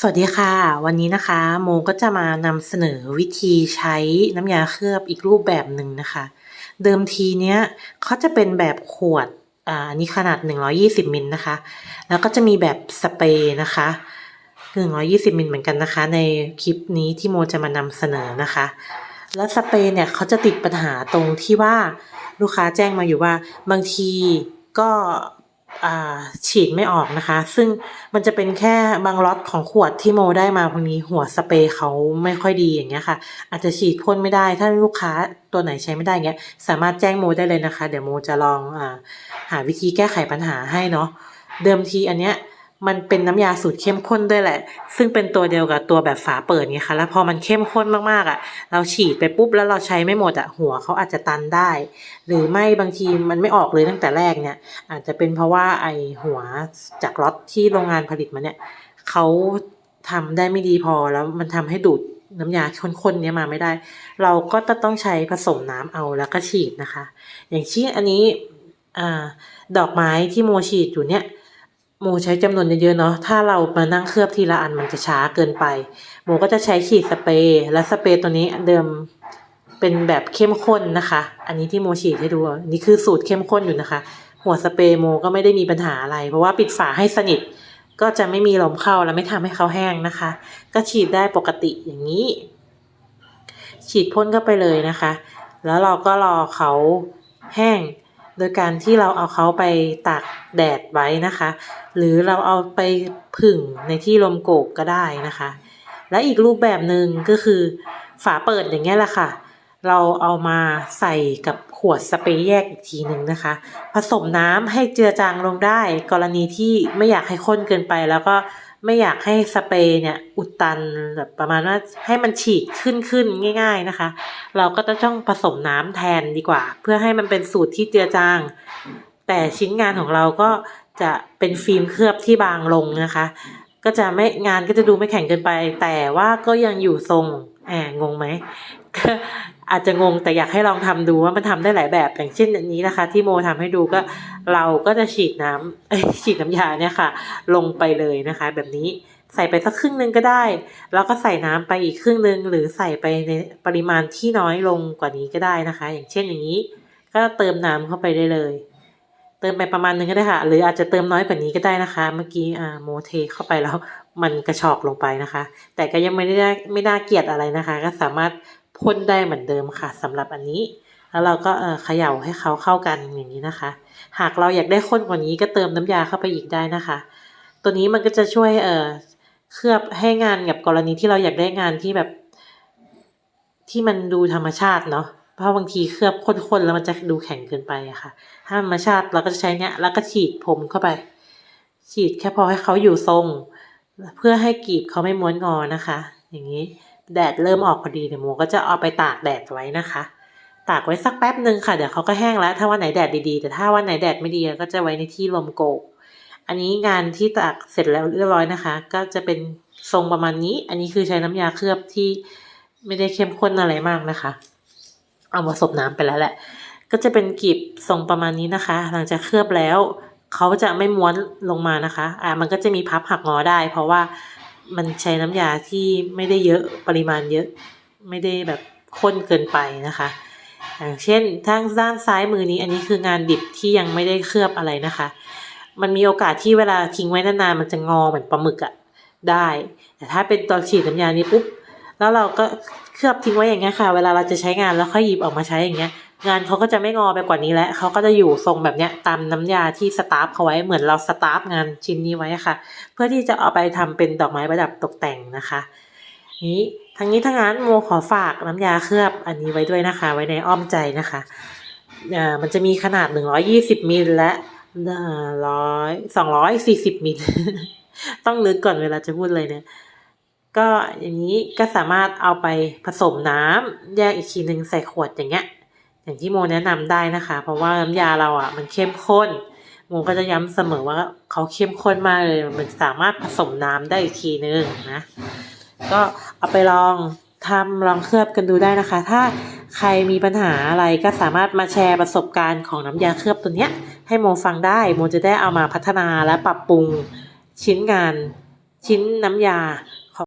สวัสดีค่ะ วันนี้นะคะโมก็จะมานำเสนอวิธีใช้น้ำยาเคลือบอีกรูปแบบหนึ่งนะคะ เดิมทีเนี้ยเขาจะเป็นแบบขวดอ่าอันนี้ขนาด 120มิลนะคะ แล้วก็จะมีแบบสเปรย์นะคะ120มิลเหมือนกันนะคะ ในคลิปนี้ที่โมจะมานำเสนอนะคะ แล้วสเปรย์เนี่ยเขาจะติดปัญหาตรงที่ว่าลูกค้าแจ้งมาอยู่ว่าบางทีก็ ฉีดไม่ออกนะคะ ซึ่งมันจะเป็นแค่บางล็อตของขวดที่โมได้มาพวกนี้หัวสเปรย์เขาไม่ค่อยดีอย่างเงี้ยค่ะ อาจจะฉีดพ่นไม่ได้ ถ้าลูกค้าตัวไหนใช้ไม่ได้เงี้ย สามารถแจ้งโมได้เลยนะคะ เดี๋ยวโมจะลองอหาวิธีแก้ไขปัญหาให้เนาะเดิมทีอันเนี้ย มันเป็นน้ำยาสูตรเข้มข้นด้วยแหละ ซึ่งเป็นตัวเดียวกับตัวแบบฝาเปิดไงคะ แล้วพอมันเข้มข้นมากๆอะ เราฉีดไปปุ๊บแล้วเราใช้ไม่หมดอะ หัวเขาอาจจะตันได้ หรือไม่บางทีมันไม่ออกเลยตั้งแต่แรกเนี่ย อาจจะเป็นเพราะว่าไอหัวจากล็อตที่โรงงานผลิตมาเนี่ยเขาทำได้ไม่ดีพอแล้วมันทำให้ดูดน้ำยาข้นๆเนี้ยมาไม่ได้ เราก็จะต้องใช้ผสมน้ำเอาแล้วก็ฉีดนะคะ อย่างเช่นอันนี้อดอกไม้ที่โมฉีดอยู่เนี่ย โมใช้จำนวนเยอะๆเนาะ ถ้าเรามานั่งเคลือบทีละอันมันจะช้าเกินไป โมก็จะใช้ฉีดสเปรย์ และสเปรย์ตัวนี้เดิมเป็นแบบเข้มข้นนะคะ อันนี้ที่โมฉีดให้ดูนี่คือสูตรเข้มข้นอยู่นะคะ หัวสเปรย์โมก็ไม่ได้มีปัญหาอะไร เพราะว่าปิดฝาให้สนิท ก็จะไม่มีลมเข้าและไม่ทำให้เขาแห้งนะคะ ก็ฉีดได้ปกติอย่างนี้ ฉีดพ่นเข้าไปเลยนะคะ แล้วเราก็รอเขาแห้ง โดยการที่เราเอาเขาไปตากแดดไว้นะคะ หรือเราเอาไปผึ่งในที่ลมโกกก็ได้นะคะ และอีกรูปแบบหนึ่งก็คือฝาเปิดอย่างเงี้ยแหละค่ะ เราเอามาใส่กับขวดสเปรย์แยกอีกทีหนึ่งนะคะ ผสมน้ำให้เจือจางลงได้ กรณีที่ไม่อยากให้ข้นเกินไปแล้วก็ ไม่อยากให้สเปรย์เนี่ยอุดตันแบบประมาณว่าให้มันฉีดขึ้นขึ้นง่าย ๆนะคะ เราก็จะต้องผสมน้ำแทนดีกว่า เพื่อให้มันเป็นสูตรที่เจือจาง แต่ชิ้นงานของเราก็จะเป็นฟิล์มเคลือบที่บางลงนะคะ ก็จะไม่งานก็จะดูไม่แข็งเกินไป แต่ว่าก็ยังอยู่ทรงแอบงงไหม อาจจะงงแต่อยากให้ลองทำดูว่ามันทำได้หลายแบบ อย่างเช่นอันนี้นะคะ ที่โมทำให้ดูก็เราก็จะฉีดน้ำฉีดน้ำยาเนี่ยค่ะ ลงไปเลยนะคะ แบบนี้ใส่ไปสักครึ่งนึงก็ได้ แล้วก็ใส่น้ำไปอีกครึ่งนึง หรือใส่ไปในปริมาณที่น้อยลงกว่านี้ก็ได้นะคะ อย่างเช่นอย่างนี้ ก็เติมน้ำเข้าไปได้เลย เติมไปประมาณนึงก็ได้ค่ะ หรืออาจจะเติมน้อยกว่านี้ก็ได้นะคะ เมื่อกี้อ่าโมเทเข้าไปแล้วมันกระชอกลงไปนะคะ แต่ก็ยังไม่ได้ไม่น่าเกลียดอะไรนะคะ ก็สามารถ พ่นได้เหมือนเดิมค่ะสำหรับอันนี้ แล้วเราก็เออขย่าให้เขาเข้ากันอย่างนี้นะคะ หากเราอยากได้ข้นกว่านี้ก็เติมน้ำยาเข้าไปอีกได้นะคะ ตัวนี้มันก็จะช่วยเออเคลือบให้งานกับกรณีที่เราอยากได้งานที่แบบ ที่มันดูธรรมชาติเนาะเพราะบางทีเคลือบข้นๆแล้วมันจะดูแข็งเกินไปอะค่ะ ถ้าธรรมชาติเราก็จะใช้เนี้ยแล้วก็ฉีดผมเข้าไป ฉีดแค่พอให้เขาอยู่ทรง เพื่อให้กีบเขาไม่ม้วนงอนะคะ อย่างนี้ แดดเริ่มออกพอดีเดี๋ยวโมก็จะเอาไปตากแดดไว้นะคะ ตากไว้สักแป๊บหนึ่งค่ะเดี๋ยวเขาก็แห้งแล้ว ถ้าวันไหนแดดดีๆ แต่ถ้าวันไหนแดดไม่ดีก็จะไว้ในที่ลมโกกอันนี้งานที่ตากเสร็จแล้วเรียบร้อยนะคะ ก็จะเป็นทรงประมาณนี้ อันนี้คือใช้น้ำยาเคลือบที่ไม่ได้เข้มข้นอะไรมากนะคะ เอาผสมน้ำไปแล้วแหละ ก็จะเป็นกลีบทรงประมาณนี้นะคะ หลังจากเคลือบแล้วเขาจะไม่ม้วนลงมานะคะ อ่า มันก็จะมีพับหักงอได้ เพราะว่า มันใช้น้ำยาที่ไม่ได้เยอะปริมาณเยอะ ไม่ได้แบบข้นเกินไปนะคะอย่างเช่นทางด้านซ้ายมือนี้อันนี้คืองานดิบที่ยังไม่ได้เคลือบอะไรนะคะ มันมีโอกาสที่เวลาทิ้งไว้นานๆมันจะงอเหมือนปลาหมึกอะได้ แต่ถ้าเป็นตอนฉีดน้ำยานี้ปุ๊บแล้วเราก็เคลือบทิ้งไว้อย่างเงี้ยค่ะ เวลาเราจะใช้งานแล้วค่อยหยิบออกมาใช้อย่างเงี้ย งานเขาก็จะไม่งอไปกว่านี้แล้วเขาก็จะอยู่ทรงแบบเนี้ยตามน้ำยาที่สตาร์ฟเขาไว้เหมือนเราสตาร์ฟงานชิ้นนี้ไว้ค่ะ เพื่อที่จะเอาไปทำเป็นดอกไม้ประดับตกแต่งนะคะนี้ทั้งนี้ทั้งนั้นโมขอฝากน้ำยาเคลือบอันนี้ไว้ด้วยนะคะ ไว้ในอ้อมใจนะคะอ่ามันจะมีขนาด 120มิลและร้อยสองร้อยสี่สิบมิลต้องนึกก่อนเวลาจะพูดเลยเนี่ยก็อย่างนี้ก็สามารถเอาไปผสมน้ำแยกอีกทีหนึ่งใส่ขวดอย่างเงี้ย อย่างที่โมแนะนำได้นะคะ เพราะว่าน้ำยาเราอะ มันเข้มข้นโมก็จะย้ำเสมอว่าเขาเข้มข้นมากเลย มันสามารถผสมน้ำได้อีกทีนึงนะ ก็เอาไปลองทำลองเคลือบกันดูได้นะคะ ถ้าใครมีปัญหาอะไรก็สามารถมาแชร์ประสบการณ์ของน้ำยาเคลือบตัวเนี้ย ให้โมฟังได้โมจะได้เอามาพัฒนาและปรับปรุงชิ้นงานชิ้นน้ำยา